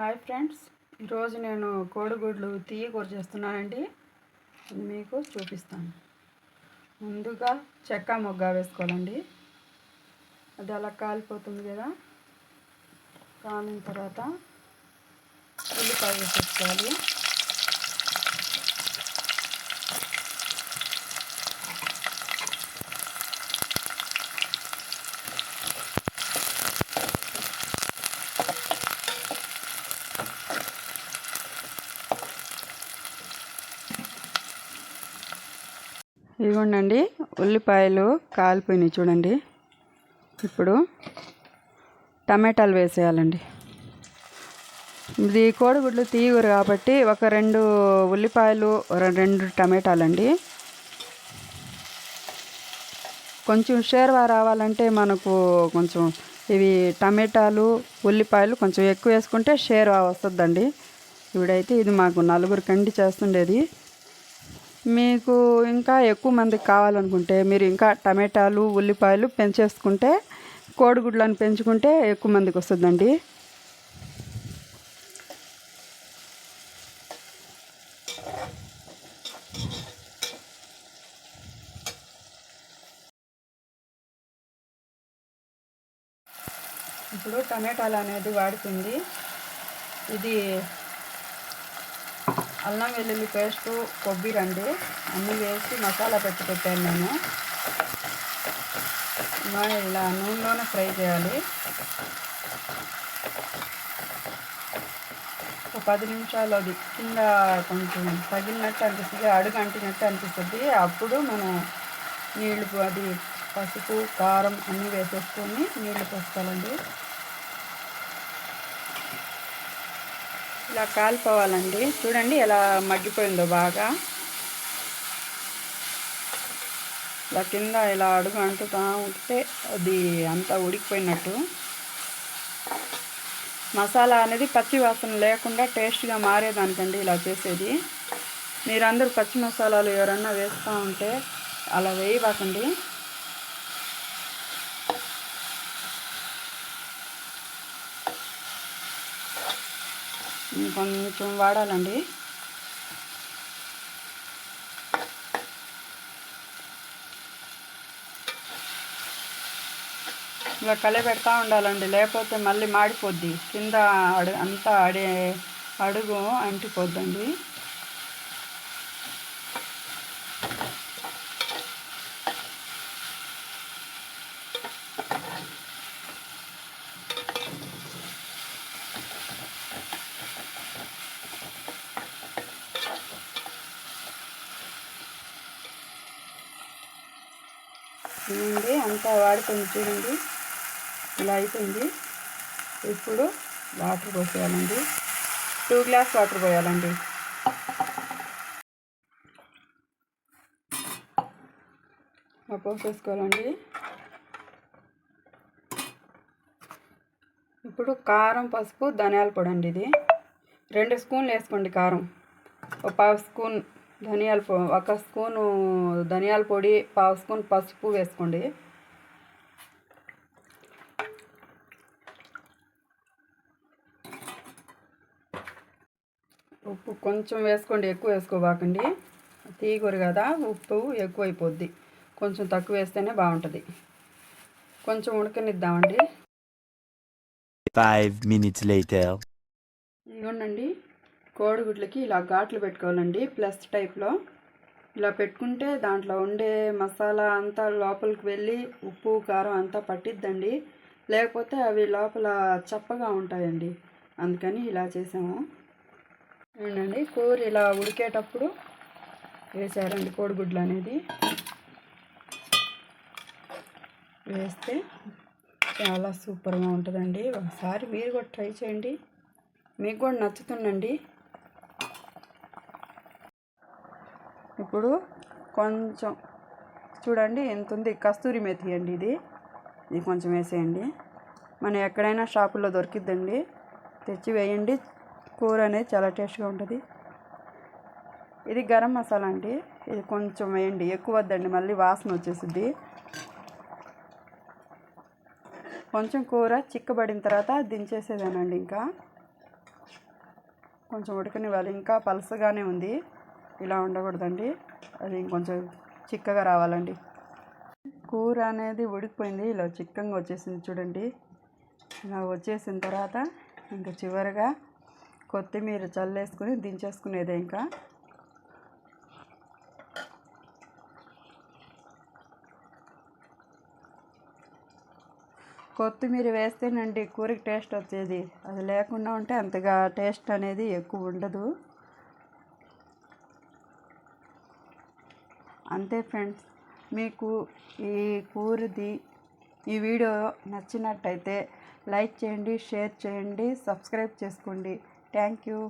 Hi friends. ఈరోజు నేను కోడిగుడ్లు తీయకూర చేస్తున్నానండి. మీకు చూపిస్తాను. ముందుగా చెక్క మొగ్గ వేసుకోవాలండి. అది అలా కాలిపోతుంది కదా. కాలిన తర్వాత ఉల్లిపాయ వేసేసుకోవాలి. ఇదిగోండి ఉల్లిపాయలు కాలిపోయినాయి చూడండి. ఇప్పుడు టమాటాలు వేసేయాలండి. ఇది కోడిగుడ్లు తీయగూర కాబట్టి ఒక రెండు ఉల్లిపాయలు రెండు రెండు టమాటాలండి. కొంచెం షేర్వా రావాలంటే మనకు కొంచెం ఇవి టమాటాలు ఉల్లిపాయలు కొంచెం ఎక్కువ వేసుకుంటే షేర్వా వస్తుందండి. ఇవిడైతే ఇది మాకు నలుగురు కండి చేస్తుండేది. మీకు ఇంకా ఎక్కువ మందికి కావాలనుకుంటే మీరు ఇంకా టమాటాలు ఉల్లిపాయలు పెంచేసుకుంటే కోడిగుడ్లను పెంచుకుంటే ఎక్కువ మందికి వస్తుందండి. ఇప్పుడు టమాటాలు అనేది వాడుతుంది. ఇది అల్లం వెల్లుల్లి పేస్టు కొబ్బరి అండి. అన్నీ వేసి మసాలా పెట్టి పెట్టాను నేను. ఇలా నూనెలోనే ఫ్రై చేయాలి. ఒక పది నిమిషాలు అది కింద కొంచెం తగిలినట్టు అనిపిస్తుంది అడుగు అంటినట్టు అనిపిస్తుంది. అప్పుడు మనం నీళ్ళు అది పసుపు కారం అన్నీ వేసేసుకొని నీళ్ళు పోసుకోవాలండి. ఇలా కాలిపోవాలండి. చూడండి ఎలా మగ్గిపోయిందో బాగా. ఇలా కింద ఇలా అడుగు అంటుతా ఉంటే అది అంతా ఉడికిపోయినట్టు. మసాలా అనేది పచ్చి వాసన లేకుండా టేస్ట్గా మారేదానికండి ఇలా చేసేది. మీరందరూ పచ్చి మసాలాలు ఎవరన్నా వేస్తూ ఉంటే అలా వేయబాకండి. కొంచెం వాడాలండి. ఇలా కలి పెడతా ఉండాలండి లేకపోతే మళ్ళీ మాడిపోద్ది. కింద అడు అంతా అడే అడుగు అంటిపోద్దండి. చూడండి అంతా వాడిపోయింది చూడండి. ఇలా అయిపోయింది. ఇప్పుడు వాటర్ పోసేయాలండి. టూ గ్లాస్ వాటర్ పోయాలండి. పోసేసుకోవాలండి. ఇప్పుడు కారం పసుపు ధనియాల పొడి అండి ఇది. రెండు స్పూన్లు వేసుకోండి కారం. ఒక పావు స్పూన్ ధనియాల పొ ఒక స్పూను ధనియాల పొడి పావు స్పూన్ పసుపు వేసుకోండి. ఉప్పు కొంచెం వేసుకోండి ఎక్కువ వేసుకోబాకండి. తీగూర కదా ఉప్పు ఎక్కువ అయిపోద్ది కొంచెం తక్కువ వేస్తేనే బాగుంటుంది. కొంచెం ఉడకనిద్దామండి. Five minutes later. ఇదిగోండి కోడిగుడ్లకి ఇలా ఘాట్లు పెట్టుకోవాలండి ప్లస్ టైప్లో. ఇలా పెట్టుకుంటే దాంట్లో ఉండే మసాలా అంతా లోపలికి వెళ్ళి ఉప్పు కారం అంతా పట్టిద్దండి. లేకపోతే అవి లోపల చప్పగా ఉంటాయండి. అందుకని ఇలా చేసాము. అవునండి కూర ఇలా ఉడికేటప్పుడు వేసారండి కోడిగుడ్లు అనేది. వేస్తే చాలా సూపర్గా ఉంటుందండి. ఒకసారి మీరు కూడా ట్రై చేయండి. మీకు కూడా నచ్చుతుందండి. ఇప్పుడు కొంచెం చూడండి ఎంత ఉంది కస్తూరి మెథి అండి ఇది. ఇది కొంచెం వేసేయండి. మనం ఎక్కడైనా షాపుల్లో దొరికిద్దండి. తెచ్చి వేయండి. కూర అనేది చాలా టేస్ట్గా ఉంటుంది. ఇది గరం మసాలా అండి. ఇది కొంచెం వేయండి. ఎక్కువ వద్దండి. మళ్ళీ వాసన వచ్చేసిద్ది. కొంచెం కూర చిక్కబడిన తర్వాత దించేసేదానండి ఇంకా. కొంచెం ఉడకనివ్వాలి. ఇంకా పలసగానే ఉంది. ఇలా ఉండకూడదండి. అది ఇంకొంచెం చిక్కగా రావాలండి. కూర అనేది ఉడికిపోయింది. ఇలా చిక్కగా వచ్చేసింది చూడండి. ఇలా వచ్చేసిన తర్వాత ఇంకా చివరిగా కొత్తిమీర చల్లేసుకుని దించేసుకునేదే ఇంకా. కొత్తిమీర వేస్తేనండి కూరకి టేస్ట్ వచ్చేది. అది లేకుండా ఉంటే అంతగా టేస్ట్ అనేది ఎక్కువ ఉండదు. అంతే ఫ్రెండ్స్. మీకు ఈ కూరది ఈ వీడియో నచ్చినట్టయితే లైక్ చేయండి షేర్ చేయండి సబ్స్క్రైబ్ చేసుకోండి. Thank you.